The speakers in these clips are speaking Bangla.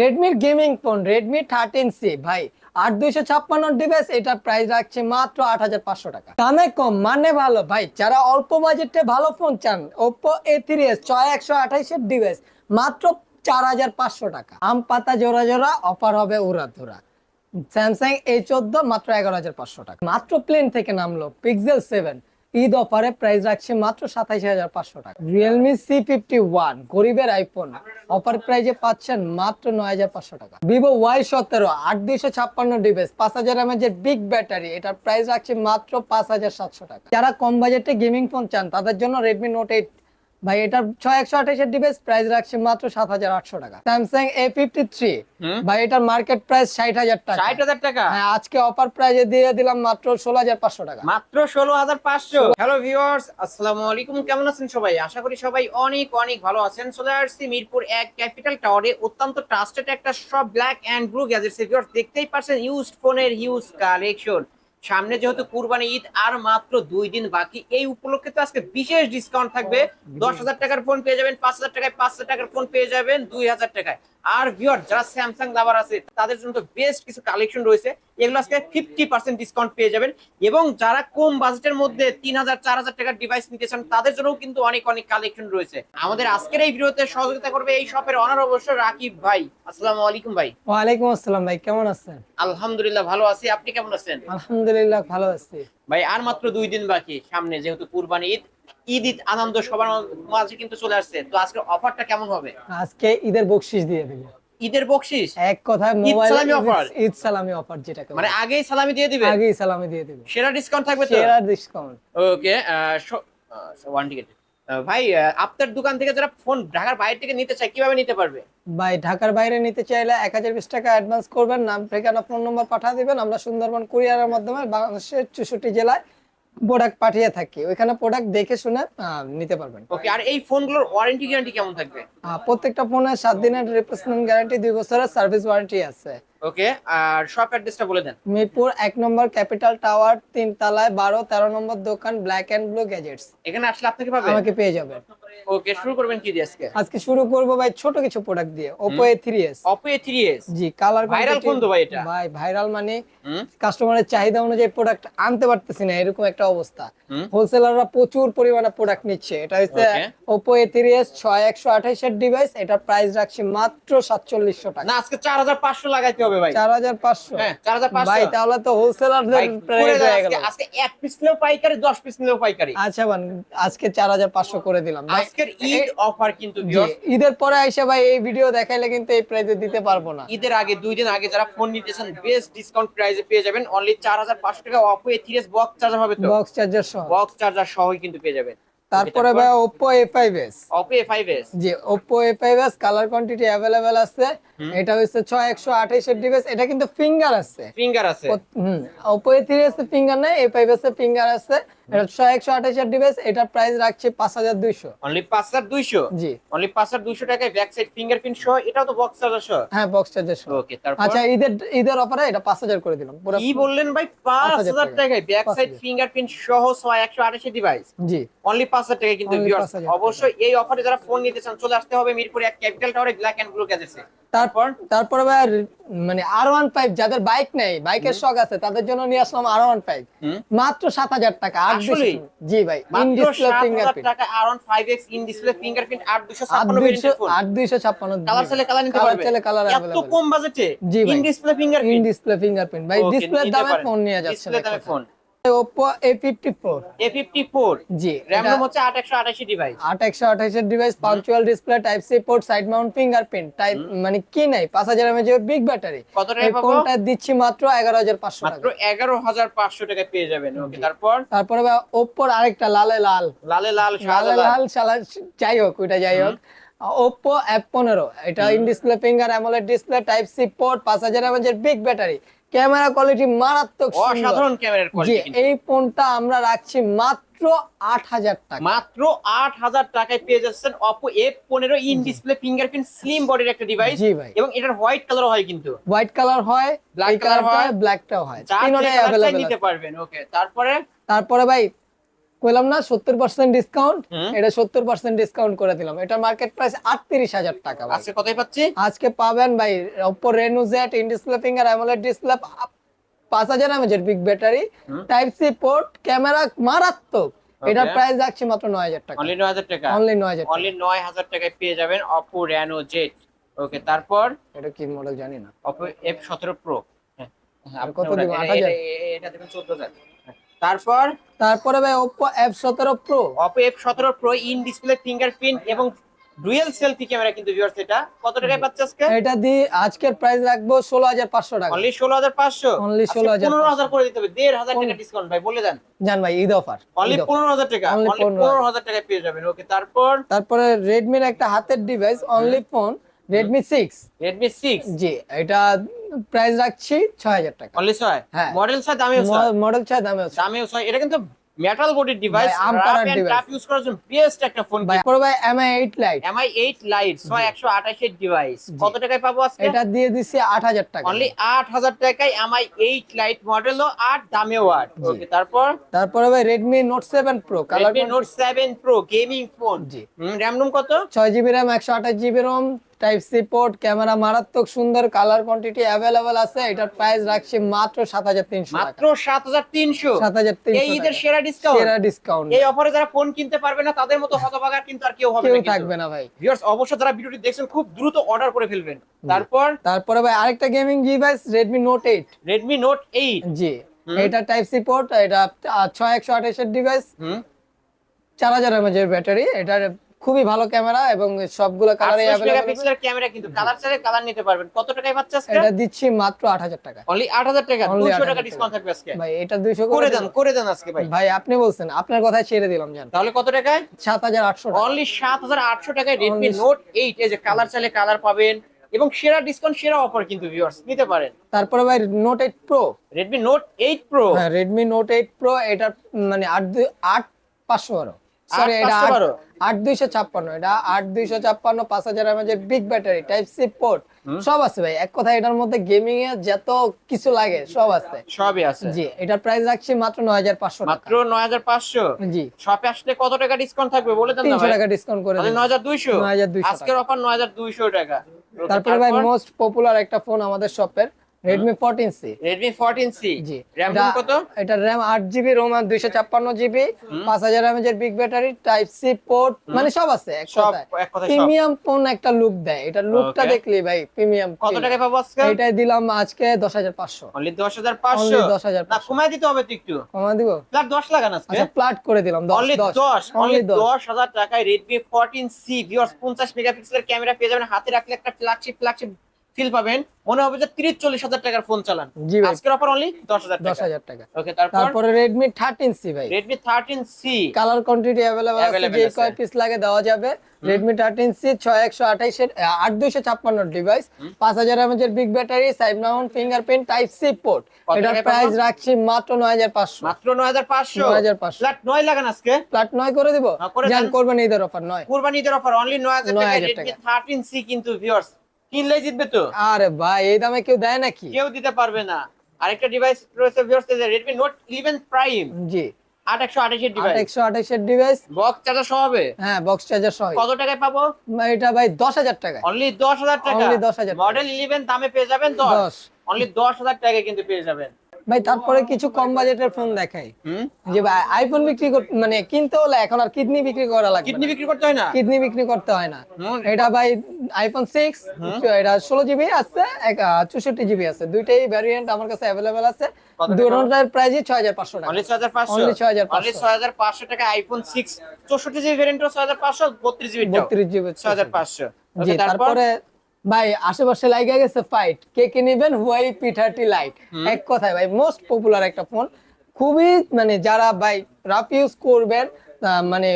রেডমির gaming phone Redmi thirteen C ভাই, আট দুইশো ছাপ্পান্ন ডিভাইস এটার প্রাইস রাখছে মাত্র আট হাজার পাঁচশো টাকা। দামে কম মানে ভালো, ভাই, যারা অল্প বাজেটে ভালো ফোন চান ওপো এ থ্রি এস ছয় একশো আঠাইশের ডিভাইস মাত্র চার হাজার পাঁচশো টাকা। আম পাতা জোড়া জোড়া অফার হবে উড়া ধরা। স্যামসাং এ চোদ্দ, মাত্র এগারো হাজার পাঁচশো টাকা। মাত্র প্লেন থেকে নামলো পিক্সেল সেভেন ঈদ অফারে প্রাইস রাখছে মাত্র সাতাইশ হাজার পাঁচশো টাকা। রিয়েলমি সি ফিফটি ওয়ান গরিবের আইফোন অফার প্রাইজে পাচ্ছেন মাত্র নয় হাজার পাঁচশো টাকা। ভিভো ওয়াই সতেরো, আট দুইশো ছাপ্পান্ন ডিভাইস পাঁচ হাজার এমএজের বিগ ব্যাটারি এটার প্রাইস রাখছে মাত্র পাঁচ হাজার সাতশো টাকা। যারা কম বাজেটে গেমিং ফোন চান, তাদের জন্য রেডমি নোট এইট ভাই এটার ছয় একশো আঠাশের ডিভাইস প্রাইস রাখছে মাত্র সাত হাজার আটশো টাকা। Samsung A fifty three. ভাই এটার মার্কেট প্রাইস ষাট হাজার টাকা। ষাট হাজার টাকা? হ্যাঁ আজকে অফার প্রাইজে দিয়ে দিলাম মাত্র ষোলো হাজার পাঁচশো টাকা। মাত্র ষোলো হাজার পাঁচশো। হ্যালো ভিউয়ার্স আসসালামু আলাইকুম। কেমন আছেন সবাই? আশা করি সবাই অনেক অনেক ভালো আছেন। চলে আসছি মিরপুর এক ক্যাপিটাল টাওয়ারে অত্যন্ত ট্রাস্টেড একটা সব ব্ল্যাক অ্যান্ড ব্লু গ্যাজেটস দেখতেই পারছেন ইউজড ফোনের হিউজ কালেকশন সামনে যেহেতু কুরবানি ঈদ আর মাত্র দুই দিন বাকি। এই উপলক্ষে তো আজকে বিশেষ ডিসকাউন্ট থাকবে। দশ হাজার টাকার ফোন পেয়ে যাবেন পাঁচ হাজার টাকায় পাঁচ হাজার টাকার ফোন পেয়ে যাবেন দুই হাজার টাকায়। আর ভিউয়ার যারা স্যামসাং লাভার আছে তাদের জন্য তো বেস্ট কিছু কালেকশন রয়েছে। এগুলো আজকে ফিফটি পার্সেন্ট ডিসকাউন্ট পেয়ে যাবেন। এবং যারা কম বাজেটের মধ্যে তিন হাজার চার হাজার টাকার ডিভাইস নিতে চান তাদের জন্য কিন্তু অনেক অনেক কালেকশন রয়েছে। আমাদের আজকের এই ভিডিওতে সহযোগিতা করবে এই শপের অনার অবশ্য রাকিব ভাই। আসসালামু আলাইকুম ভাই। ওয়ালাইকুম আসসালাম ভাই কেমন আছেন? আলহামদুলিল্লাহ ভালো আছি। আপনি কেমন আছেন? আলহামদুলিল্লাহ ভালো আছি। ভাই আর মাত্র দুই দিন বাকি সামনে যেহেতু কুরবানি ঈদ ঈদ ঈদ আনন্দ সবার মাঝে কিন্তু চলে আসছে। তো আজকে অফারটা কেমন হবে? আজকে ঈদের বকশিস দিয়ে দিবে। ঈদের বকশিস এক কথা ঈদ মোবাইল সালামি অফার ঈদ সালামি অফার যেটাকে মানে আগেই সালামি দিয়ে দিবে? আগেই সালামি দিয়ে দিবে। সেরা ডিসকাউন্ট থাকবে তো? সেরা ডিসকাউন্ট ওকে ওয়ান টিকেট ভাই আপনার দোকান থেকে যারা ফোন ঢাকার বাইরে থেকে নিতে চায় কীভাবে নিতে পারবে? ভাই ঢাকার বাইরে নিতে চাইলে এক হাজার বিশ টাকা অ্যাডভান্স করবেন। নাম ঠিকানা ফোন নম্বর পাঠিয়ে দিবেন। আমরা সুন্দরবন কুরিয়ারের মাধ্যমে বাংলাদেশের চৌষট্টি জেলায় প্রোডাক্ট পাঠিয়ে থাকি। ওইখানে প্রোডাক্ট দেখে শুনে নিতে পারবেন। ওকে আর এই ফোনগুলোর ওয়ারেন্টি গ্যারান্টি কেমন থাকবে? প্রত্যেকটা ফোনে সাত দিনের রিপ্লেসমেন্ট গ্যারান্টি দুই বছরের সার্ভিস ওয়ারেন্টি আছে। ওকে আর শপ অ্যাড্রেসটা বলে দেন। মিরপুর এক নম্বর ক্যাপিটাল টাওয়ার তিন তলায় বারো তেরো নম্বর দোকান ব্ল্যাক অ্যান্ড ব্লু গ্যাজেটস এখানে আসলে আপনাকে পাবে? আমাকে পেয়ে যাবেন ওকে শুরু করবেন কি দিয়ে আজকে? আজকে শুরু করব ভাই ছোট কিছু প্রোডাক্ট দিয়ে Oppo A three S G colour Viral phone তো ভাই এটা। ভাই ভাইরাল মানে কাস্টমারের চাহিদা অনুযায়ী প্রোডাক্ট আনতে পারতেছি না এরকম একটা অবস্থা। হোলসেলাররা প্রচুর পরিমাণে প্রোডাক্ট নিচ্ছে। এটা হচ্ছে Okay. Oppo A three S ছয় একশো আঠাইশের ডিভাইস এটা প্রাইস রাখছি মাত্র সাতচল্লিশশো টাকা। না আজকে চার হাজার পাঁচশো লাগাইতে হবে। ভাই? হাজার পাঁচশো। হ্যাঁ ভাই তাহলে তো ভাই, প্রাইস হয়ে আজকে। গেল। আজকে এক পিস নিলেও পাইকারি দশ পিস নিলেও পাইকারি। আচ্ছা বান আজকে চার হাজার পাঁচশো করে দিলাম। আজকের ঈদ অফার কিন্তু ঈদের পরে আইসা ভাই এই ভিডিও দেখাইলে কিন্তু এই প্রাইসে দিতে পারব না। ঈদের আগে দুই দিন আগে যারা ফোন নিতেছেন বেস্ট ডিসকাউন্ট প্রাইসে পেয়ে যাবেন। অনলি চার হাজার পাঁচশো টাকা Oppo A three box charger হবে তো। বক্স চার্জার সহ। বক্স চার্জার সহই কিন্তু পেয়ে যাবেন। তারপরে ভাই Oppo A five S G Oppo A5s colour quantity available আছে। এটা হচ্ছে ছয় একশো আঠাইশের ডিভাইস এটা কিন্তু ফিঙ্গার আছে। ফিঙ্গার আছে। হুম। থ্রি এস ফিঙ্গার নেই এ ফাইভ ফিঙ্গার আছে। এটা ছয় একশো ডিভাইস এটার প্রাইস রাখছে পাঁচ হাজার দুইশো। অনলি পাঁচ হাজার দুইশো? জি। অনলি পাঁচ হাজার দুইশো টাকায় ব্যাক সাইড ফিঙ্গারপ্রিন্ট সহ এটাও তো বক্স চার্জার সহ? হ্যাঁ বক্স চার্জার সহ। ওকে তারপর? আচ্ছা ঈদের ঈদের অফারে এটা পাঁচ হাজার করে দিলাম। পুরো কি বললেন ভাই? 5,000 টাকায় ব্যাক সাইড ফিঙ্গারপ্রিন্ট সহ ছয় একশো ডিভাইস জি। অনলি পাঁচ হাজার টাকা কিন্তু Only viewers, 5,000 টাকা। অবশ্যই এই অফারে যারা ফোন নিতে চান চলে আসতে হবে মিরপুর এক ক্যাপিটাল টাওয়ারে ব্ল্যাক এন্ড ব্লু তারপর? তারপরে আর মানে আর ওয়ান ফাইভ যাদের বাইক নেই বাইকের শখ আছে তাদের জন্য নিয়ে আসলাম আর ওয়ান ফাইভ মাত্র সাত হাজার টাকা জি ভাই ইন ডিসপ্লে ফিঙ্গারপ্রিন্ট। টাকা in display fingerprint phone colour চাইলে কালার নিতে কালার পারবে। চাইলে কালার এত কম বাজেটে জি ভাই। In display in display fingerprint ভাই দামে ফোন নিয়ে যাচ্ছে ডিসপ্লে দামে ফোন জি হচ্ছে device device punch hole display type C port side mount fingerprint type মানে কি নাই? বিগ ব্যাটারি কত পাবো? ফোনটা দিচ্ছি মাত্র টাকা। এগারো হাজার পাঁচশো টাকায় পেয়ে যাবেন। ওকে তারপর? তারপরে ভাই আরেকটা লালে লাল। লালে লাল লালে লাল। যাই হোক ওইটা যাই হোক। ওপ্পো এফ পনেরো। এটা in display finger AMOLED display type C port পাঁচ হাজার M H big battery camera quality মারাত্মক অসাধারণ ক্যামেরার কোয়ালিটি এই ফোনটা আমরা রাখছি মাত্র আট হাজার টাকা মাত্র আট হাজার টাকায় পেয়ে যাচ্ছেন এফ পনেরো ইন ডিসপ্লে ফিঙ্গারপ্রিন্ট স্লিম বডির একটা ডিভাইস জি ভাই। এবং এটার হোয়াইট কালার হয় কিন্তু। হোয়াইট কালার হয় ব্ল্যাক কালার হয়, ব্ল্যাকটাও হয়। তিনটাই অ্যাভেলেবল নিতে পারবেন ওকে তারপরে? তারপরে ভাই কইলাম না সত্তর পার্সেন্ট ডিসকাউন্ট এটা সত্তর পার্সেন্ট ডিসকাউন্ট করে দিলাম। এটা মার্কেট প্রাইস আটত্রিশ হাজার টাকা আজকে কতই পাচ্ছি? আজকে পাবেন ভাই Oppo Reno Z in display finger AMOLED display পাঁচ হাজার এমএজের big battery type C port camera মারাত্মক। এটার প্রাইস রাখছি মাত্র নয় হাজার টাকা। অনলি নয় হাজার টাকা? অনলি নয় হাজার অনলি নয় হাজার টাকায় পেয়ে যাবেন অপো র্যানো জেড ওকে তারপর? এটা কি মডেল জানি না। অপো এফ সতেরো প্রো আর কত দিব? 8000? এটা দেবেন চোদ্দ হাজার। তারপর? তারপরে ভাই Oppo F17 Pro এফ সতেরো প্রো ইন ডিসপ্লে ফিঙ্গারপ্রিন্ট এবং ডুয়েল সেলফি ক্যামেরা কিন্তু ভিউয়ার্স এটা কত টাকায় পাচ্ছে আজকে? এটা দিয়ে আজকের প্রাইস রাখব ষোলো হাজার পাঁচশো টাকা। অনলি ষোলো হাজার পাঁচশো? Only 16,500 পনেরো হাজার করে দিতে হবে দেড় হাজার টাকা ডিসকাউন্ট ভাই বলে দেন। জান ভাই ঈদ অফার অনলি পনেরো হাজার টাকা অনলি 15,000 পনেরো হাজার। টাকায় পেয়ে যাবেন ওকে তারপর? তারপরে রেডমির একটা হাতের device only phone Redmi six Redmi six জি এটা প্রাইস রাখছি ছয় হাজার টাকা। অনলি ছয়? হ্যাঁ। মডেল ছয় ছয়? মডেল ছয় দামে দামিও ছয়। এটা কিন্তু মেটাল বডির ডিভাইস। টাফ ইউজ করার জন্য বেস্ট একটা ফোন ভাই তারপরে ভাই MI eight lite MI eight lite ছয় একশো আঠাশের ডিভাইস কত টাকায় পাবো আজকে? এটা দিয়ে আট হাজার টাকা। অনলি আট হাজার টাকায় এমআই এইট লাইট মডেলও আট দামেও আট ওকে তারপর? তারপরে ভাই Redmi note seven pro colour Redmi note seven pro gaming phone জি। র্যাম রুম কত? ছয় জিবি র্যাম একশো আঠাশ GB ROM type C port camera মারাত্মক সুন্দর কালার কোয়ান্টিটি অ্যাভেলেবল আছে। এটার প্রাইস রাখছি মাত্র সাত হাজার তিনশো মাত্র সাত হাজার তিনশো? সাত হাজার এই ঈদের সেরা ডিসকাউন্ট সেরা ডিসকাউন্ট এই অফারে যারা ফোন কিনতে পারবে না তাদের মতো হতভাগা কিন্তু আর কেউ হবে কেউ না কিন্তু। থাকবে না ভাই। ভিউয়ার্স অবশ্যই যারা ভিডিওটি দেখছেন খুব দ্রুত অর্ডার করে ফেলবেন। তারপর? তারপরে ভাই আরেকটা gaming device Redmi note eight Redmi note eight জি। এটা টাইপ সি পোর্ট এটা আহ, ছয় একশো আঠাশের ডিভাইস হুম। চার হাজার এমএজ এর ব্যাটারি এটার খুবই ভালো ক্যামেরা এবং সবগুলো কালারে মেগাপিক্সেলের ক্যামেরা কিন্তু কালার চাইলে কালার নিতে পারবেন। কত টাকায় পাচ্ছে আজকে? এটা দিচ্ছি মাত্র আট হাজার টাকা। অনলি আট হাজার টাকা? Only দুশো 8,000 টাকা ডিসকাউন্ট থাকবে আজকে। ভাই এটা দুইশো করে দেন। করে দেন আজকে ভাই। ভাই আপনি বলছেন আপনার কথায় ছেড়ে দিলাম জান। তাহলে কত টাকায়? সাত হাজার আটশো টাকা। অনলি সাত হাজার আটশো টাকায় রেডমি Only- নোট এইট এই যে কালার চাইলে কালার পাবেন। এবং সেরা ডিসকাউন্ট সেরা অফার কিন্তু ভিউয়ার্স নিতে পারেন। তারপরে ভাই note eight pro Redmi note eight pro হ্যাঁ রেডমি নোট এইট প্রো এটা মানে আট দুই আট পাঁচশো বারো সরি এটা আট দুইশো ছাপ্পান্ন এটা আট দুইশো ছাপ্পান্ন পাঁচ হাজার এমএজ এর big battery type C port সব আছে ভাই। এক কথা এটার মধ্যে গেমিং এ যত কিছু লাগে সব আছে। সবই আছে। জি এটার প্রাইস রাখছি মাত্র নয় হাজার পাঁচশো মাত্র নয় হাজার পাঁচশো? জি। শপে আসলে কত টাকা ডিসকাউন্ট থাকবে বলে দেন তিনশো টাকা ডিসকাউন্ট করে নয় হাজার দুইশো? 9,200 আজকের অফার নয় হাজার দুইশো টাকা। তারপরে ভাই মোস্ট পপুলার একটা ফোন আমাদের শপের সি রেডমি ফোরটিন সি জি। র্যাম এটা- কত? এটা আট জিবি রোম আর দুইশো ছাপ্পান্ন জিবি পাঁচ হাজার এমএজ এর big battery type C port মানে সব আছে এক সব কথায়। এক কথায় সব। প্রিমিয়াম ফোন একটা লুক দেয়। এটা লুকটা দেখলি ভাই প্রিমিয়াম কত টাকা পাবো আজকে? এটাই দিলাম আজকে দশ হাজার পাঁচশো। অনলি দশ হাজার পাঁচশো? Only 10,500 না কমাই দিতে হবে একটু। কমা দিব? প্লাস দশ লাগান আজকে? আচ্ছা প্লাট করে দিলাম দশ অনলি দশ। দশ অনলি অনলি দশ। দশ হাজার টাকায় রেডমি ফোরটিন সি ভিউয়ার্স পঞ্চাশ মেগাপিক্সেলের ক্যামেরা পেয়ে যাবেন। হাতে রাখলে একটা ফ্ল্যাগশিপ ফ্ল্যাগশিপ ফিল পাবেন। মনে হবে যে তিরিশ চল্লিশ হাজার টাকার ফোন চালান। আজকের অফার অনলি দশ হাজার টাকা। হাজার টাকা। ওকে তারপর? তারপরে থার্টিন সি ভাই। Redmi thirteen C colour quantity available আছে যে কয় পিস লাগে দেওয়া যাবে। একশো আঠাইশের আট দুইশো ছাপ্পান্ন ডিভাইস পাঁচ হাজার এমএচ এর big battery side mount fingerprint type C port এটার প্রাইস রাখছি মাত্র নয় হাজার পাঁচশো। মাত্র নয় হাজার পাঁচশো? 9,500 ফ্ল্যাট নয় লাগান আজকে? প্লাট নয় করে দিব? জান। করবেন ঈদের অফার নয়। কুরবানি ঈদের অফার অনলি নয় হাজার 9,000 টাকা। থার্টিন সি কিন্তু ভিউয়ার্স কিনলেই জিতবে তো। আরে ভাই এই দামে কেউ দেয় নাকি? কেউ দিতে পারবে না। আরেকটা ডিভাইস রয়েছে viewers Redmi note eleven prime জি। ডিভাইস একশো আঠাইশের ডিভাইস বক্স চার্জার সহ হবে? হ্যাঁ বক্স চার্জার সহ। কত টাকায় পাবো? এটা ভাই দশ হাজার টাকা অনলি দশ হাজার টাকা। অনলি 10,000 মডেল ইলেভেন দামে পেয়ে যাবেন দশ। দশ। অনলি দশ হাজার টাকায় কিন্তু পেয়ে যাবেন। ভাই তারপরে কিছু কম বাজেটের ফোন দেখাই। যে ভাই আইফোন বিক্রি মানে কিনতে হলে এখন আর কিডনি বিক্রি করা লাগবে কিডনি বিক্রি করতে হয় না? কিডনি বিক্রি করতে হয় না। এটা ভাই আইফোন সিক্স এটা ষোলো জিবি আছে চৌষট্টি জিবি আছে। দুইটাই ভ্যারিয়েন্ট আমার কাছে অ্যাভেলেবেল আছে? দুটোটার ছয় হাজার পাঁচশো টাকা। অনলি ছয় হাজার পাঁচশো? Only 6,500 অনলি ছয় হাজার পাঁচশো টাকা আইফোন সিক্স চৌষট্টি জিবি ভ্যারিয়েন্টও ছয় হাজার পাঁচশো বত্রিশ জিবি বত্রিশ জিবি ছয় হাজার পাঁচশো। জি তারপরে ভাই আশেপাশে লাইগা গেছে ফাইট কে কে নেবেন? হুয়াই পি থার্টি লাইট এক কথায় ভাই মোস্ট পপুলার একটা ফোন খুবই মানে যারা ভাই রাফ ইউজ করবেন মানে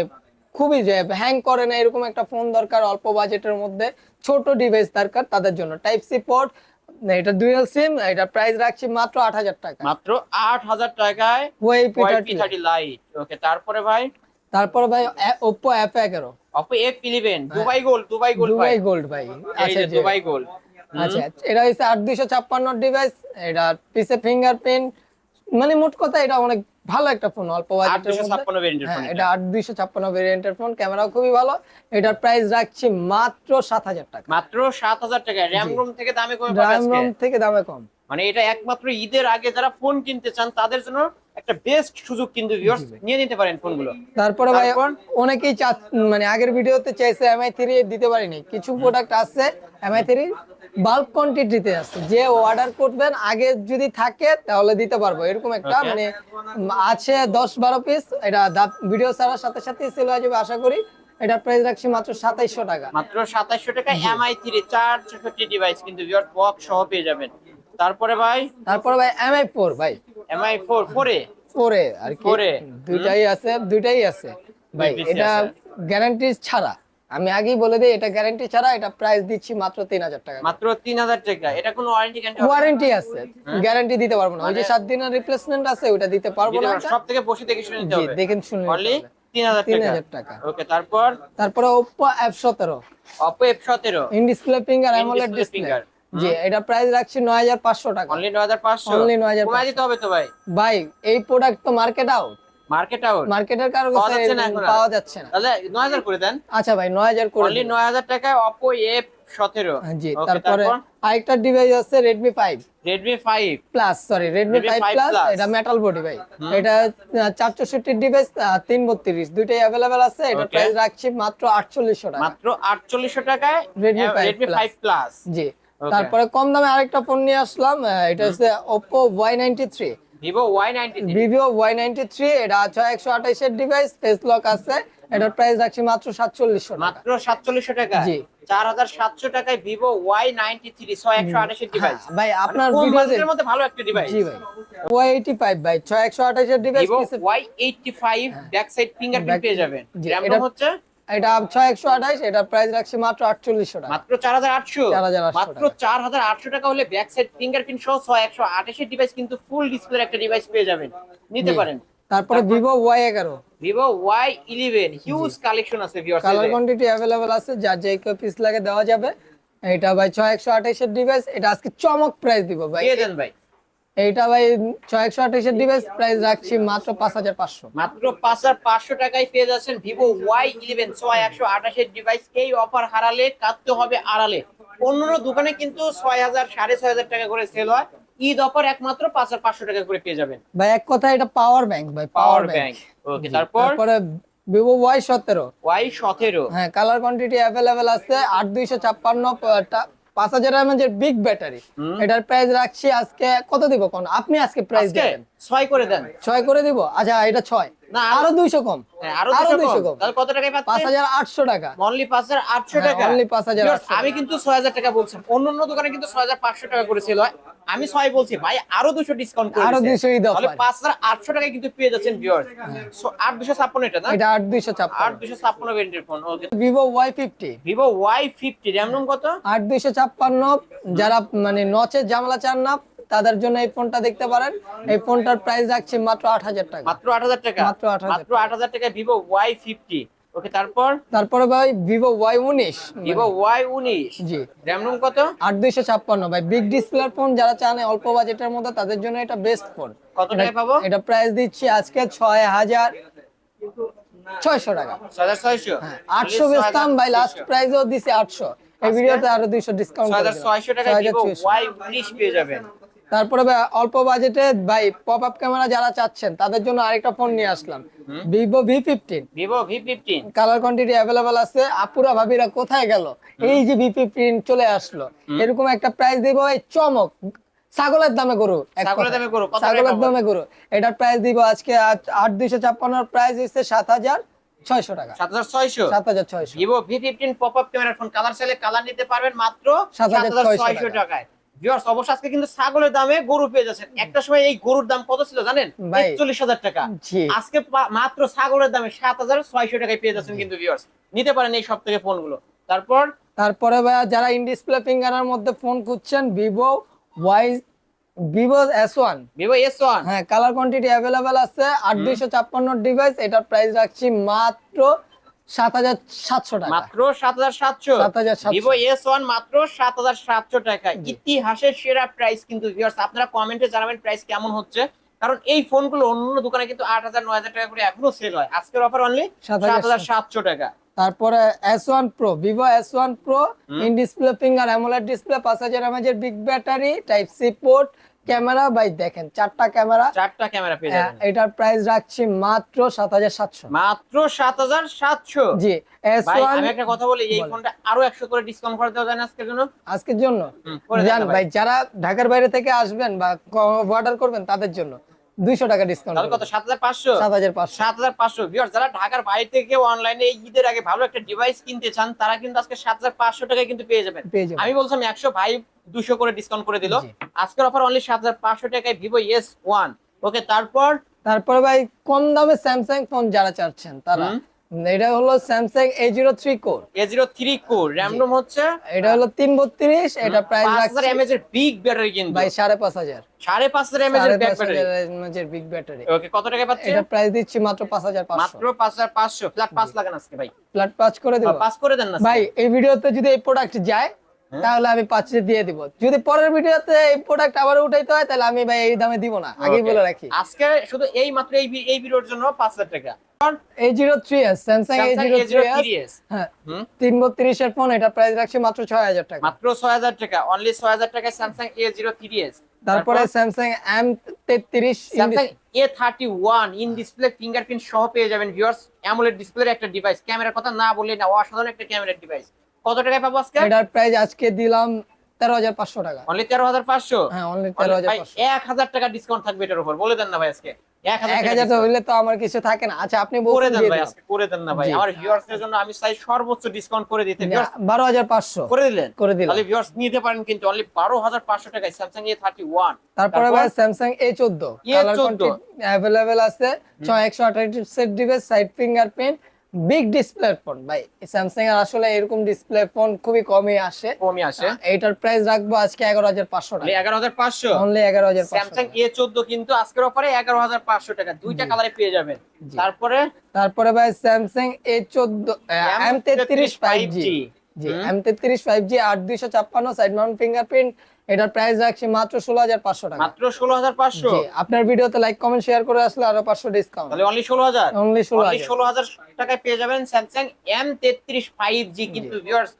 খুবই যে হ্যাং করে না এরকম একটা ফোন দরকার অল্প বাজেটের মধ্যে। ছোট ডিভাইস দরকার তাদের জন্য। টাইপ সি পোর্ট এটা ডুয়েল সিম এটা প্রাইস রাখছি মাত্র আট হাজার টাকা। মাত্র আট হাজার টাকায় Huawei P thirty lite okay তারপরে ভাই? তারপর ভাই ওপ্পো এফ এগারো। Oppo F eleven Dubai gold Dubai gold Dubai gold ভাই। আচ্ছা যে যে- দুবাই গোল্ড আচ্ছা এটা দুইশো ছাপ্পান্ন ডিভাইস এটা ফিঙ্গারপ্রিন্ট মানে মোট কথা এটা অনেক ভালো একটা ফোন অল্প বাজেটের মধ্যে। হ্যাঁ এটা আট দুইশো ছাপ্পান্ন ভেরিয়েন্টের ফোন ক্যামেরাও খুবই ভালো। এটার প্রাইস রাখছি মাত্র সাত হাজার টাকা। মাত্র সাত হাজার টাকা। র্যাম। রোম থেকে দামে কমে RAM ROM থেকে দামে কম। মানে এটা একমাত্র ঈদের আগে যারা ফোন কিনতে চান তাদের জন্য একটা বেস্ট সুযোগ কিন্তু ভিউয়ার্স নিয়ে নিতে পারেন ফোনগুলো। তারপরে ভাই অনেকেই মানে আগের ভিডিওতে চাইছে এমআই থ্রি দিতে পারিনি। কিছু প্রোডাক্ট আছে এমআই থ্রি বাল্ক কোয়ান্টিটিতে আছে। যে অর্ডার করবেন আগে যদি থাকে তাহলে দিতে পারব। এরকম একটা মানে আছে দশ বারো পিস এটা ভিডিও ছাড়ার সাথে সাথে সেল হয়ে যাবে আশা করি। এটার প্রাইস রাখছি মাত্র সাতাইশশো টাকা। মাত্র সাতাশশো টাকা এমআই থ্রি চার চৌষট্টি ডিভাইস কিন্তু ভিউয়ার্স বক্স সহ পেয়ে যাবেন। তারপরে ভাই? তারপরে ভাই এমআই ফোর ভাই। এমআই ফোর ফোরে ফোরে আর কি। দুইটাই আছে দুইটাই আছে। ভাই এটা গ্যারান্টি ছাড়া। আমি আগেই বলে দিই এটা গ্যারান্টি ছাড়া এটা প্রাইস দিচ্ছি মাত্র তিন হাজার টাকা মাত্র তিন হাজার টাকা। এটা কোনো ওয়ারেন্টি গ্যারান্টি ওয়ারেন্টি আছে। গ্যারান্টি দিতে পারব না। ওই যে মানে- সাত দিনের রিপ্লেসমেন্ট আছে ওটা দিতে পারব না। সব থেকে বসে দেখে শুনে নিতে হবে। দেখেন শুনে অনলি হবে। তিন হাজার তিন টাকা। হাজার টাকা। ওকে তারপর? তারপরে Oppo F17 অপো এফ সতেরো। In display finger AMOLED display finger। জি এটা প্রাইস রাখছি 9500 টাকা। অনলি নয় হাজার পাঁচশো? Only 9500 কমাই দিতে হবে তো ভাই? ভাই এই প্রোডাক্ট তো মার্কেট আউট মার্কেট আউট মার্কেটের কারও পাওয়া যাচ্ছে না তাহলে নয় হাজার করে দেন। আচ্ছা ভাই 9000 করে অনলি দিন। নয় হাজার টাকায় অপো এফ জি তারপরে আরেকটা ডিভাইস আছে Redmi 5 Redmi five plus sorry Redmi Redmi 5 5 plus এটা মেটাল বডি ভাই। এটা চার চৌষট্টি ডিভাইস তিন বত্রিশ। দুইটাই অ্যাভেলেবেল আছে এটা প্রাইস রাখছি মাত্র আটচল্লিশশো টাকা। মাত্র আটচল্লিশশো টাকায় Redmi 5 Redmi Plus। Five plus জি. তারপরে কম দামে আরেকটা ফোন নিয়ে আসলাম এটা হচ্ছে Oppo Y93 Vivo Y ninety Vivo Y93 এটা আছে একশো আঠাইশের ডিভাইস ফেস লক আছে। এটার প্রাইস রাখছি মাত্র সাতচল্লিশশো টাকা। মাত্র সাতচল্লিশশো টাকা? জি। চার হাজার সাতশো টাকায় থ্রি ছয় একশো আঠাশের ডিভাইস ভাই আপনার কম ভিডিওতে বাজেটের মধ্যে ভালো একটা ডিভাইস জি ভাই। Y85 ভাই ছয় একশো আঠাইশের device eighty five back side fingerprint পেয়ে যাবেন। এটা- হচ্ছে এটা ছয় একশো আঠাইশ এটার প্রাইস রাখছি মাত্র আটচল্লিশশো টাকা। মাত্র চার হাজার আটশো? 4,800 মাত্র চার হাজার আটশো টাকা হলে ব্যাক সাইড ফিঙ্গারপ্রিন্ট সহ ছয় একশো আঠাশের ডিভাইস কিন্তু ফুল ডিসপ্লে একটা ডিভাইস পেয়ে যাবেন। নিতে পারেন। তারপরে ভিভো ওয়াই এগারো। Vivo Y eleven huge collection আছে কালার কোয়ান্টিটি অ্যাভেলেবেল আছে যার যে পিস লাগে দেওয়া যাবে। এটা ভাই ছয় একশো আঠাইশের ডিভাইস এটা আজকে চমক প্রাইস দিব ভাই। ভাই। এইটা ভাই ছয় একশো আঠাইশের ডিভাইস প্রাইস রাখছি মাত্র পাঁচ হাজার পাঁচশো। মাত্র পাঁচ হাজার পাঁচশো টাকায় পেয়ে যাচ্ছেন ভিভো ওয়াই ইলেভেন ছয় একশো আঠাশের ডিভাইস এই অফার হারালে কাটতে হবে আড়ালে। অন্যান্য দোকানে কিন্তু ছয় হাজার সাড়ে ছয় হাজার টাকা করে সেল হয়। ঈদ অফার একমাত্র পাঁচ হাজার পাঁচশো টাকা করে পেয়ে যাবেন। ভাই এক কথা এটা পাওয়ার ব্যাংক ভাই পাওয়ার ব্যাংক ওকে তারপর? তারপরে ভিভো ওয়াই সতেরো। ওয়াই সতেরো। হ্যাঁ কালার কোয়ান্টিটি অ্যাভেলেবেল আছে। আট দুইশো ছাপ্পান্ন পাঁচ হাজার এমএচ বিগ ব্যাটারি। এটার প্রাইস রাখছি আজকে কত দিব কোন আপনি আজকে প্রাইস দেন ছয় করে দেন। ছয় করে দিব? আচ্ছা এটা ছয়। না, আরও দুইশো কম। হ্যাঁ, আরও দুইশো কম। তাহলে কত টাকায় পাঁচ হাজার আটশো টাকা। অনলি পাঁচ হাজার আটশো হ্যাঁ, টাকা। অনলি পাঁচ হাজার আমি কিন্তু ছয় হাজার টাকা বলছেন অন্য অন্য দোকানে কিন্তু ছয় হাজার পাঁচশো টাকা করে সেল হয়। আমি ছয় বলছি ভাই আরও দুশো ডিসকাউন্ট করে আরও। 200 ঈদ তাহলে পাঁচ হাজার আটশো টাকায় কিন্তু পেয়ে যাচ্ছেন ভিউয়ার্স আট দুশো ছাপ্পান্ন এটা না? এটা আট দুইশো আট দুশো ছাপ্পান্ন ভেরিয়েন্টের phone okay Vivo Y fifty Vivo Y fifty RAM ROM কত? আট দুইশো ছাপ্পান্ন। যারা মানে নচের জামলা চান না তাদের জন্য এই ফোনটা দেখতে পারেন। এই ফোনটার প্রাইস রাখছি মাত্র আট হাজার টাকা। মাত্র আট হাজার টাকা? মাত্র 8,000 মাত্র আট হাজার টাকা ভিভো ওয়াই ফিফটি ওকে তারপর? তারপরে ভাই ভিভো ওয়াই উনিশ ভিভো ওয়াই উনিশ। জি। র্যাম রোম কত? আট দুইশো ছাপ্পান্ন। ভাই বিগ ডিসপ্লের ফোন যারা চান অল্প বাজেটের মধ্যে তাদের জন্য এটা বেস্ট ফোন কত টাকায় পাবো? এটা প্রাইস দিচ্ছি আজকে ছয় হাজার ছয়শো টাকা। ছয়শো? হ্যাঁ আটশো বেচতাম ভাই লাস্ট প্রাইসও দিছি আটশো। এই ভিডিওতে আরও দুইশো ডিসকাউন্ট ছয়শো টাকা পেয়ে যাবেন। তারপরে অল্প বাজেটে ভাই পপ আপ ক্যামেরা যারা চাচ্ছেন তাদের জন্য আরেকটা ফোন নিয়ে আসলাম। Vivo V fifteen Vivo V fifteen colour quantity available আছে। আপুরা ভাবিরা কোথায় গেল? এই যে ভি ফিফটিন চলে আসলো। এরকম একটা প্রাইস দিব ভাই চমক। ছাগলের দামে গরু ছাগলের দামে গরু, ছাগলের দামে গরু। এটার প্রাইস দিব আজকে আট- দুইশো ছাপ্পান্নর প্রাইস হচ্ছে সাত হাজার ছয়শো টাকা। সাত হাজার ছয়শো? সাত হাজার ছয়শো। Vivo V fifteen pop up ক্যামেরার ফোন কালার চাইলে কালার নিতে পারবেন মাত্র সাত হাজার ছয়শো টাকায়। ভিউয়ার্স অবশ্য আজকে কিন্তু ছাগলের দামে গরু পেয়ে যাচ্ছেন। একটা সময় এই গরুর দাম কত ছিল জানেন। একচল্লিশ হাজার টাকা। আজকে মাত্র ছাগলের দামে সাত হাজার ছয়শো টাকায় পেয়ে যাচ্ছেন কিন্তু ভিউয়ার্স নিতে পারেন এই সব থেকে ফোনগুলো তারপর? তারপরে যারা ইন ডিসপ্লে ফিঙ্গারের মধ্যে ফোন খুঁজছেন Vivo Y Vivo S one Vivo S one হ্যাঁ কালার কোয়ান্টিটি অ্যাভেলেবেল আছে। আট দুইশো ছাপ্পান্ন ডিভাইস এটার প্রাইস রাখছি মাত্র সাত হাজার সাতশো টাকা। মাত্র সাত হাজার সাতশো। 7,700 ভিভো এস ওয়ান মাত্র সাত হাজার সাতশো টাকা। ইতিহাসের সেরা প্রাইস কিন্তু আপনারা কমেন্টে জানাবেন প্রাইস কেমন হচ্ছে। কারণ এই ফোনগুলো অন্য দোকানে কিন্তু আট হাজার নয় হাজার টাকা করে এখনও সেল হয়। আজকের অফার অনলি সাত হাজার সাতশো। টাকা। তারপরে S one pro Vivo S one pro in display finger AMOLED display পাঁচ হাজার big battery type C port camera ভাই দেখেন চারটা ক্যামেরা। চারটা ক্যামেরা পেয়ে যাবেন। এটার প্রাইস রাখছি মাত্র সাত হাজার সাতশো। মাত্র সাত হাজার সাতশো? জি S1 ভাই আমি একটা কথা বলি এই ফোনটা আরও একশো করে ডিসকাউন্ট করে দেওয়া যায় না আজকের জন্য? আজকের জন্য? জান ভাই। যারা ঢাকার বাইরে থেকে আসবেন বা অর্ডার করবেন তাদের জন্য। দুইশো টাকা ডিসকাউন্ট তাহলে কত? সাত হাজার পাঁচশো? সাত হাজার পাঁচশো। সাত হাজার পাঁচশো। যারা ঢাকার বাইরে থেকে অনলাইনে এই ঈদের আগে ভালো একটা ডিভাইস কিনতে চান তারা কিন্তু আজকে সাত হাজার পাঁচশো টাকায় কিন্তু পেয়ে যাবেন। আমি বলছিলাম একশো ভাই দুশো করে ডিসকাউন্ট করে দিল। আজকের অফার অনলি সাত হাজার পাঁচশো টাকায় ভিভো এস ওয়ান ওকে তারপর? তারপরে ভাই কম দামে স্যামসাং ফোন যারা চাচ্ছেন তারা। এটা হলো Samsung A zero three core A zero three core RAM ROM হচ্ছে? এটা হলো তিন বত্রিশ এটা প্রাইস পাঁচ হাজার mAh এমএজ এর বিগ ব্যাটারি কিন্তু। ভাই সাড়ে পাঁচ হাজার। সাড়ে পাঁচ হাজার এমএজ এর বিগ ব্যাক ব্যাটারি mAh এর বিগ ব্যাটারি ওকে কত টাকা পাচ্ছেন? এটা প্রাইস দিচ্ছি মাত্র পাঁচ হাজার পাঁচশো। মাত্র পাঁচ হাজার পাঁচশো। ফ্ল্যাট পাঁচ লাগান আজকে ভাই। ফ্ল্যাট পাঁচ করে দেব। পাঁচ করে দেন না ভাই এই ভিডিওতে যদি এই প্রোডাক্ট যায়। তাহলে আমি পাঁচে দিয়ে দিব। যদি পরের ভিডিওতে এই প্রোডাক্ট আবার উঠাইতে হয় তাহলে আমি ভাই এই দামে দিব না। আগেই বলে রাখি। আজকে শুধু এই মাত্র এই এই ভিডিওর জন্য পাঁচ হাজার টাকা। A03s হ্যাঁ। ফোন এটা প্রাইস রাখছি মাত্র ছয় হাজার টাকা। মাত্র ছয় হাজার টাকা। অনলি ছয় হাজার টাকায় Samsung A zero three S তারপরে স্যামসাং এম তেত্রিশ Samsung A thirty one in display fingerprint সহ পেয়ে যাবেন ভিউয়ার্স অ্যামোলেড ডিসপ্লের একটা ডিভাইস ক্যামেরার কথা না বললে না অসাধারণ একটা ক্যামেরার ডিভাইস কত টাকায় পাবো আজকে? এটার প্রাইস আজকে দিলাম তেরো হাজার পাঁচশো টাকা। অনলি তেরো হাজার পাঁচশো? হ্যাঁ অনলি তেরো হাজার ভাই এক হাজার টাকা ডিসকাউন্ট থাকবে এটার উপর বলে দেন না ভাই আজকে। তো আমার কিছু থাকে না। আচ্ছা আপনি করে দেন ভাই আজকে করে দেন না ভাই। আমার জন্য আমি চাই সর্বোচ্চ ডিসকাউন্ট করে দিতে। করে দিলেন? করে দিলাম। তাহলে ভিউয়ার্স নিতে পারেন কিন্তু অনলি বারো হাজার পাঁচশো টাকায় তারপরে ভাই স্যামসাং এ চোদ্দ। কালার A14 অ্যাভেলেবেল আছে। ছয় একশো আঠাশ set device side fingerprint big display phone ভাই। স্যামসাং এর আসলে এরকম ডিসপ্লে ফোন খুবই কমই আসে। কমই আসে। এইটার প্রাইস রাখব আজকে এগারো হাজার পাঁচশো অনলি টাকা এগারো হাজার পাঁচশো? অনলি এগারো হাজার পাঁচশো স্যামসাং এ চোদ্দ কিন্তু আজকের অফারে এগারো হাজার পাঁচশো টাকা। দুইটা। কালারে পেয়ে যাবেন। তারপরে? তারপরে ভাই স্যামসাং এ চোদ্দ এম তেত্রিশ ফাইভ জি জি হুম। এম তেত্রিশ ফাইভ জি আট দুইশো ছাপ্পান্ন সাইড মাউন্ট ফিঙ্গারপ্রিন্ট এটার প্রাইস রাখছি মাত্র ষোলো হাজার পাঁচশো টাকা। মাত্র ষোলো হাজার পাঁচশো? জি আপনার ভিডিওতে লাইক কমেন্ট শেয়ার করে আসলে আরও পাঁচশো ডিসকাউন্ট তাহলে অনলি ষোলো হাজার? অনলি ষোলো হাজার। ষোলো হাজার টাকায় পেয়ে যাবেন স্যামসাং এম তেত্রিশ ফাইভ জি। কিন্তু ভিউয়ার্স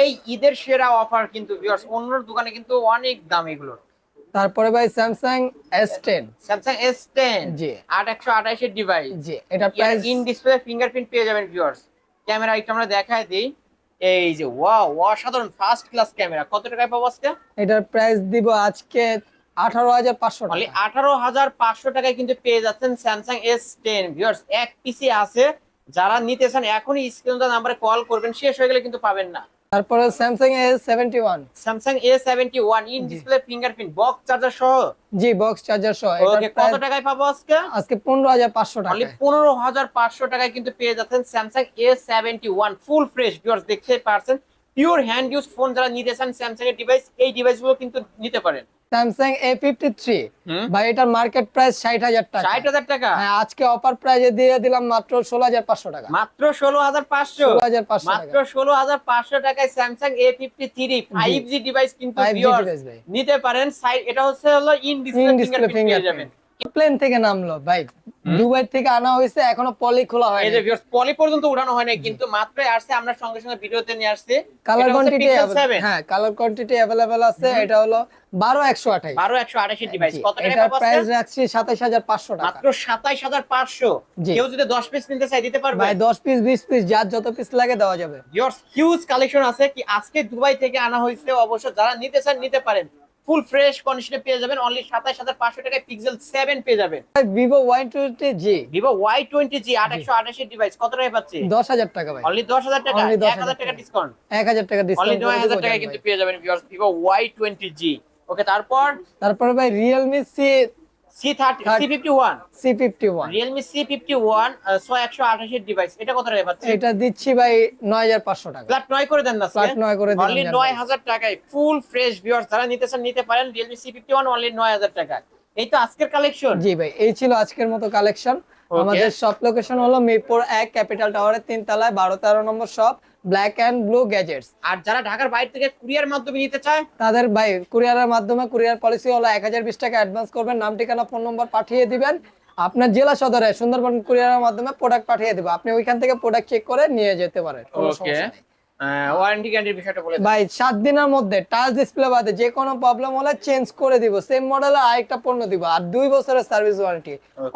এই ঈদের সেরা অফার কিন্তু ভিউয়ার্স অন্য দোকানে কিন্তু অনেক দাম এগুলোর তারপরে ভাই Samsung S ten Samsung S ten জি। আট একশো আঠাশের ডিভাইস জি এটা প্রাইস ইন ডিসপ্লে ফিঙ্গারপ্রিন্ট পেয়ে যাবেন ভিউয়ার্স ক্যামেরা একটু আমরা দেখায় দিই। এই যে ওয়াও অসাধারণ ফার্স্ট ক্লাস ক্যামেরা কত টাকায় পাবো আজকে? এটার প্রাইস দিব আজকে আঠারো হাজার পাঁচশো টাকা। আঠারো হাজার পাঁচশো টাকায় কিন্তু পেয়ে যাচ্ছেন স্যামসাং এস টেন ভিউয়ার্স এক পিসি আছে। যারা নিতে চান এখনই স্ক্রিন নাম্বারে কল করবেন শেষ হয়ে গেলে কিন্তু পাবেন না। তারপরে Samsung A seventy one Samsung A seventy one in display fingerprint box charger সহ? জি বক্স চার্জার সহ। কত টাকায় পাবো আজকে? আজকে পনেরো হাজার পাঁচশো টাকা পনেরো হাজার পাঁচশো টাকায় কিন্তু পেয়ে যাচ্ছেন Samsung A seventy one full fresh viewers দেখতে পারছেন। পিওর হ্যান্ড ইউজ ফোন যারা নিতে চান স্যামসাং এর ডিভাইস এই ডিভাইসগুলো কিন্তু নিতে পারেন। স্যামসাং এ ফিফটি থ্রি ভাই এটার মার্কেট প্রাইস ষাট হাজার টাকা। ষাট হাজার টাকা? হ্যাঁ আজকে অফার প্রাইজে দিয়ে দিলাম মাত্র ষোলো হাজার পাঁচশো টাকা। মাত্র ষোলো হাজার পাঁচশো? ষোলো হাজার পাঁচশো মাত্র ষোলো হাজার পাঁচশো টাকায় Samsung A fifty three five G device কিন্তু নিতে পারেন। এটা হচ্ছে হলো ইন ডিসপ্লে ফিঙ্গার যাবেন। প্লেন থেকে নামলো ভাই। দুবাই থেকে আনা হয়েছে এখনও পলি খোলা এই যে ভিউয়ার্স পলি পর্যন্ত উঠানো হয় কিন্তু মাত্রই আসছে আমরা সঙ্গে সঙ্গে ভিডিওতে নিয়ে আসছি। কালার কোয়ান্টিটি হ্যাঁ কালার কোয়ান্টিটি অ্যাভেলেবেল আছে এটা হলো বারো একশো আঠাইশ বারো একশো আঠাশি ডিভাইস কত টাকা প্রাইস রাখছি সাতাইশ হাজার পাঁচশো টাকা। মাত্র সাতাইশ হাজার পাঁচশো। জি। কেউ যদি দশ পিস নিতে চাই দিতে পারবে? ভাই দশ পিস বিশ পিস যার যত পিস লাগে দেওয়া যাবে। ভিউয়ার্স হিউজ কালেকশন আছে কি আজকে দুবাই থেকে আনা হয়েছে অবশ্য যারা নিতে চান নিতে পারেন। ফুল ফ্রেশ কন্ডিশনে পেয়ে যাবেন। অনলি সাতাশ হাজার পাঁচশো টাকায় পিক্সেল সেভেন পেয়ে যাবেন। Vivo Y twenty G Vivo Y twenty G আট একশো আঠাশের ডিভাইস কত টাকায় পাচ্ছি? দশ হাজার টাকা ভাই। অনলি দশ হাজার টাকা? Only 10,000 এক হাজার টাকা টাকা। ডিসকাউন্ট এক হাজার টাকা ডিসকাউন্ট নয় হাজার টাকায় কিন্তু পেয়ে যাবেন viewers Vivo Y twenty G okay তারপর? তারপর ভাই রিয়েলমি সি ছয় একশো আঠাশের ডিভাইস এটা কত টাকায় পাচ্ছি এটা দিচ্ছি ভাই নয় হাজার পাঁচশো টাকা। ফ্ল্যাট করে দেন না ফ্ল্যাট করে দিলাম অনলি জান নয় ভাই। হাজার টাকায় ফুল ফ্রেশ ভিউয়ার্স যারা নিতে চান নিতে পারেন ফিফটি ওয়ান অনলি নয় হাজার টাকায়। এই তো আজকের কালেকশন জি ভাই এই ছিল আজকের মতো কালেকশন আমাদের শপ লোকেশন হলো মিরপুর এক ক্যাপিটাল টাওয়ারের তিন তলায় বারো তেরো নম্বর shop black and blue gadgets আর যারা ঢাকার বাইরে থেকে কুরিয়ার মাধ্যমে নিতে চায় তাদের ভাই কুরিয়ারের মাধ্যমে কুরিয়ার পলিসি হলো এক হাজার বিশ টাকা অ্যাডভান্স করবেন। নাম ঠিকানা ফোন নম্বর পাঠিয়ে দিবেন। আপনার জেলা সদরে সুন্দরবন কুরিয়ারের মাধ্যমে প্রোডাক্ট পাঠিয়ে দেবো। আপনি ওইখান থেকে প্রোডাক্ট চেক করে নিয়ে যেতে পারেন। ওকে। ওয়ারেন্টি গ্যারান্টির বিষয়টা বলে ভাই দিনের মধ্যে টাচ ডিসপ্লে বাদে যে কোনো প্রবলেম হলে চেঞ্জ করে দিব। সেম আরেকটা পণ্য দিব আর বছরের সার্ভিস ওয়ারেন্টি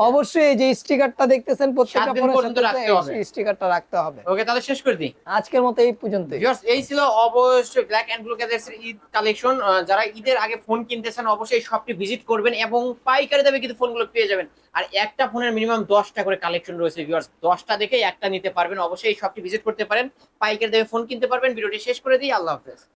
অবশ্যই এই যে স্টিকারটা দেখতেছেন প্রত্যেকটা পর্যন্ত রাখতে হবে। স্টিকারটা রাখতে হবে। ওকে তাহলে শেষ করে দিই। আজকের মতো এই Viewers, এই ছিল অবশ্যই black and blue Eid collection যারা ঈদের আগে ফোন কিনতেছেন অবশ্যই শপটি ভিজিট করবেন এবং পাইকারি দামে কিন্তু ফোনগুলো পেয়ে যাবেন। আর একটা ফোনের মিনিমাম দশটা করে কালেকশন রয়েছে ভিউয়ার্স দশটা দেখে একটা নিতে পারবেন। অবশ্যই এই শপটি ভিজিট করতে পারেন। পাইকারি দামে ফোন কিনতে পারবেন। ভিডিওটি শেষ করে দিই। আল্লাহ হাফেজ।